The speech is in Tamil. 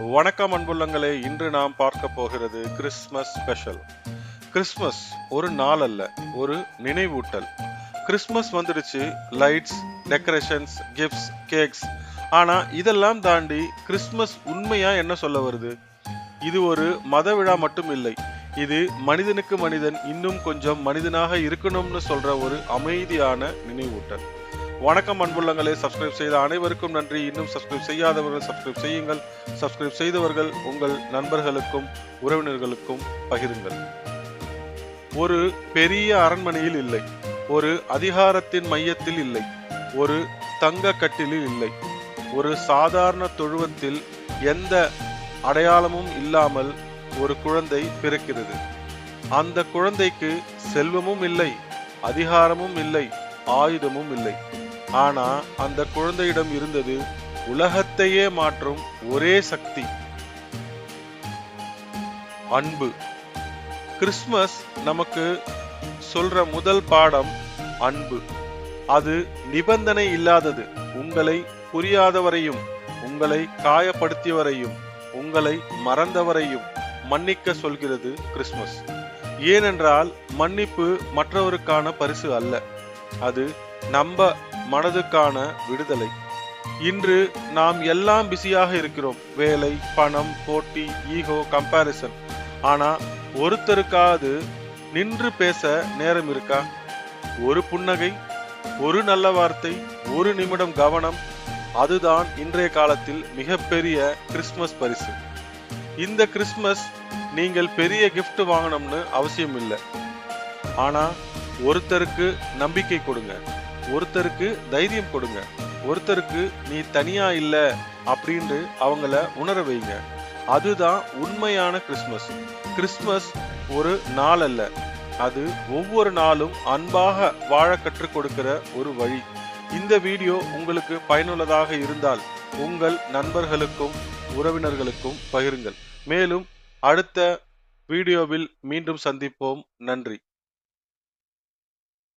வணக்கம் அன்புள்ளங்களே இன்று நாம் பார்க்க போகிறது கிறிஸ்மஸ் ஸ்பெஷல். கிறிஸ்மஸ் ஒரு நாள் அல்ல ஒரு நினைவூட்டல். கிறிஸ்மஸ் வந்துடுச்சு லைட்ஸ் டெக்கரேஷன்ஸ் கிஃப்ட்ஸ் கேக்ஸ். ஆனால் இதெல்லாம் தாண்டி கிறிஸ்மஸ் உண்மையாக என்ன சொல்ல வருது? இது ஒரு மத விழா மட்டும் இல்லை இது மனிதனுக்கு மனிதன் இன்னும் கொஞ்சம் மனிதனாக இருக்கணும்னு சொல்ற ஒரு அமைதியான நினைவூட்டல். வணக்கம் அன்புள்ளங்களே. சப்ஸ்கிரைப் செய்த அனைவருக்கும் நன்றி. இன்னும் சப்ஸ்கிரைப் செய்யாதவர்கள் சப்ஸ்கிரைப் செய்யுங்கள். சப்ஸ்கிரைப் செய்தவர்கள் உங்கள் நண்பர்களுக்கும் உறவினர்களுக்கும் பகிருங்கள். ஒரு பெரிய அரண்மனையில் இல்லை. ஒரு அதிகாரத்தின் மையத்தில் இல்லை. ஒரு தங்க கட்டிலில் இல்லை. ஒரு சாதாரண தொழுவத்தில் எந்த அடையாளமும் இல்லாமல் ஒரு குழந்தை பிறக்கிறது. அந்த குழந்தைக்கு செல்வமும் இல்லை அதிகாரமும் இல்லை ஆயுதமும் இல்லை. ஆனா அந்த குழந்தையிடம் இருந்தது உலகத்தையே மாற்றும் ஒரே சக்தி. அன்பு. கிறிஸ்மஸ் நமக்கு சொல்ற முதல் பாடம் அன்பு. அது நிபந்தனை இல்லாதது. உங்களை புரியாதவரையும் உங்களை காயப்படுத்தியவரையும் உங்களை மறந்தவரையும் மன்னிக்க சொல்கிறது கிறிஸ்மஸ் ஏனென்றால் மன்னிப்பு மற்றவருக்கான பரிசு அல்ல. அது நம்ம மனதுக்கான விடுதலை. இன்று நாம் எல்லாம் பிஸியாக இருக்கிறோம். வேலை பணம் போட்டி ஈகோ கம்பாரிசன். ஆனா ஒருத்தருக்காவது நின்று பேச நேரம் இருக்கா? ஒரு புன்னகை ஒரு நல்ல வார்த்தை ஒரு நிமிடம் கவனம் அதுதான் இன்றைய காலத்தில் மிகப்பெரிய கிறிஸ்மஸ் பரிசு. இந்த கிறிஸ்மஸ் நீங்கள் பெரிய கிஃப்ட் வாங்கணும்னு அவசியம் இல்லை ஆனா ஒருத்தருக்கு நம்பிக்கை கொடுங்க. ஒருத்தருக்கு தைரியம் கொடுங்க. ஒருத்தருக்கு நீ தனியா இல்ல அப்படின்னு அவங்கள உணர வைங்க. அதுதான் உண்மையான கிறிஸ்மஸ் கிறிஸ்மஸ் ஒரு நாள் அல்ல அது ஒவ்வொரு நாளும் அன்பாக வாழ கற்றுக் கொடுக்கிற ஒரு வழி. இந்த வீடியோ உங்களுக்கு பயனுள்ளதாக இருந்தால் உங்கள் நண்பர்களுக்கும் உறவினர்களுக்கும் பகிருங்கள். மேலும் அடுத்த வீடியோவில் மீண்டும் சந்திப்போம். நன்றி.